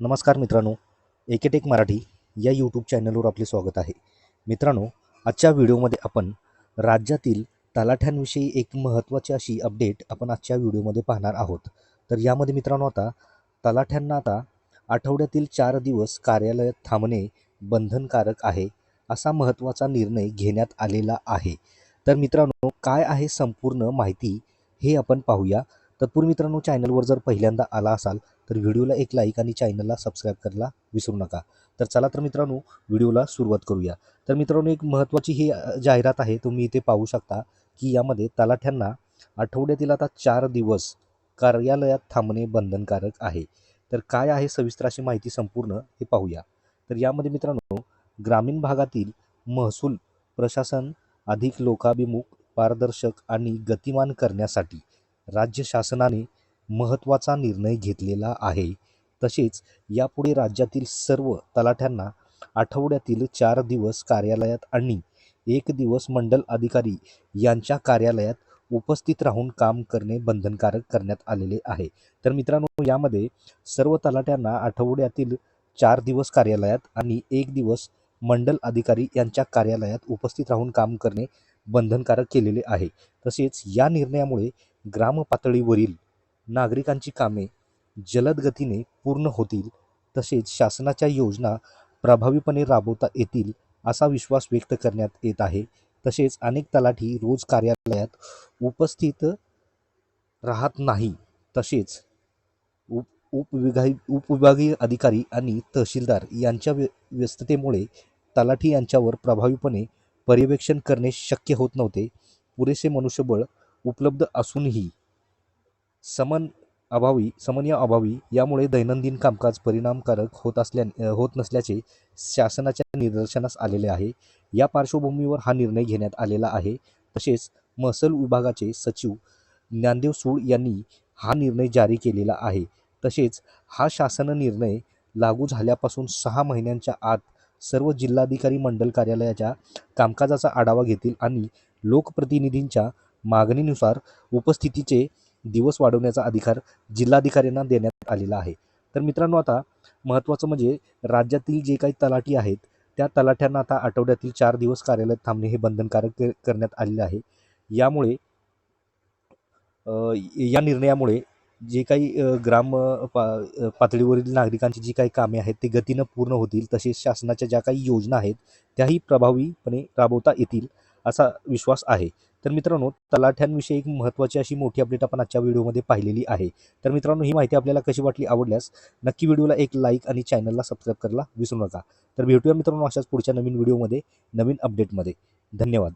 नमस्कार मित्रांनो एकेटेक मराठी या यूट्यूब चॅनलवर आपले स्वागत आहे. मित्रांनो आजच्या व्हिडिओमध्ये आपण राज्यातील तलाठ्यांविषयी एक महत्त्वाची अशी अपडेट आपण आजच्या व्हिडिओमध्ये पाहणार आहोत. तर यामध्ये मित्रांनो आता तलाठ्यांना आता आठवड्यातील चार दिवस कार्यालयात थांबणे बंधनकारक आहे असा महत्त्वाचा निर्णय घेण्यात आलेला आहे. तर मित्रांनो काय आहे संपूर्ण माहिती हे आपण पाहूया. तत्पूर्वी मित्रांनो चॅनलवर जर पहिल्यांदा आला असाल तर व्हिडिओला एक लाईक आणि चॅनलला सबस्क्राईब करायला विसरू नका. तर चला तर मित्रांनो व्हिडिओला सुरुवात करूया. तर मित्रांनो एक महत्त्वाची ही जाहिरात आहे तुम्ही इथे पाहू शकता की यामध्ये तलाठ्यांना आठवड्यातील आता चार दिवस कार्यालयात थांबणे बंधनकारक आहे. तर काय आहे सविस्तर अशी माहिती संपूर्ण हे पाहूया. तर यामध्ये मित्रांनो ग्रामीण भागातील महसूल प्रशासन अधिक लोकाभिमुख पारदर्शक आणि गतिमान करण्यासाठी राज्य शासनाने महत्त्वाचा निर्णय घेतलेला आहे. तसेच यापुढे राज्यातील सर्व तलाठ्यांना आठवड्यातील चार दिवस कार्यालयात आणि एक दिवस मंडल अधिकारी यांच्या कार्यालयात उपस्थित राहून काम करणे बंधनकारक करण्यात आलेले आहे. तर मित्रांनो यामध्ये सर्व तलाठ्यांना आठवड्यातील चार दिवस कार्यालयात आणि एक दिवस मंडल अधिकारी यांच्या कार्यालयात उपस्थित राहून काम करणे बंधनकारक केलेले आहे. तसेच या निर्णयामुळे ग्रामपातळीवरील नागरिकांची कामे जलद गतीने पूर्ण होतील तसेच शासनाच्या योजना प्रभावीपणे राबवता येतील असा विश्वास व्यक्त करण्यात येत आहे. तसेच अनेक तलाठी रोज कार्यालयात उपस्थित राहत नाही. तसेच उप उपविभागी उपविभागीय अधिकारी आणि तहसीलदार यांच्या व्य व्यस्ततेमुळे तलाठी यांच्यावर प्रभावीपणे पर्यवेक्षण करणे शक्य होत नव्हते. पुरेसे मनुष्यबळ उपलब्ध असूनही समन अभावी समन्या अभावी यामुळे दैनंदिन कामकाज परिणामकारक होत असल्या होत नसल्याचे शासनाच्या निदर्शनास आलेले आहे. या पार्श्वभूमीवर हा निर्णय घेण्यात आलेला आहे. तसेच महसूल विभागाचे सचिव ज्ञानदेव सूळ यांनी हा निर्णय जारी केलेला आहे. तसेच हा शासन निर्णय लागू झाल्यापासून सहा महिन्यांच्या आत सर्व जिल्हाधिकारी मंडल कार्यालयाच्या कामकाजाचा आढावा घेतील आणि लोकप्रतिनिधींच्या मागणीनुसार उपस्थितीचे दिवस वाढवण्याचा अधिकार जिल्हाधिकाऱ्यांना देण्यात आलेला आहे. तर मित्रांनो आता महत्त्वाचं म्हणजे राज्यातील जे काही तलाठी आहेत त्या तलाठ्यांना आता आठवड्यातील चार दिवस कार्यालयात थांबणे हे बंधनकारक करण्यात आलेले आहे. यामुळे या निर्णयामुळे जे काही ग्राम पा पातळीवरील नागरिकांची जी काही कामे आहेत ते गतीनं पूर्ण होतील. तसेच शासनाच्या ज्या काही योजना आहेत त्याही प्रभावीपणे राबवता येतील असा विश्वास आहे. तर मित्रांनो तलाठ्यांविषयी एक महत्त्वाची अशी मोठी अपडेट आपण आजच्या व्हिडिओमध्ये पाहिलेली आहे. तर मित्रांनो ही माहिती आपल्याला कशी वाटली आवडल्यास नक्की व्हिडिओला एक लाईक आणि चॅनलला सबस्क्राईब करायला विसरू नका. तर भेटूया मित्रांनो अशाच पुढच्या नवीन व्हिडिओमध्ये नवीन अपडेटमध्ये धन्यवाद.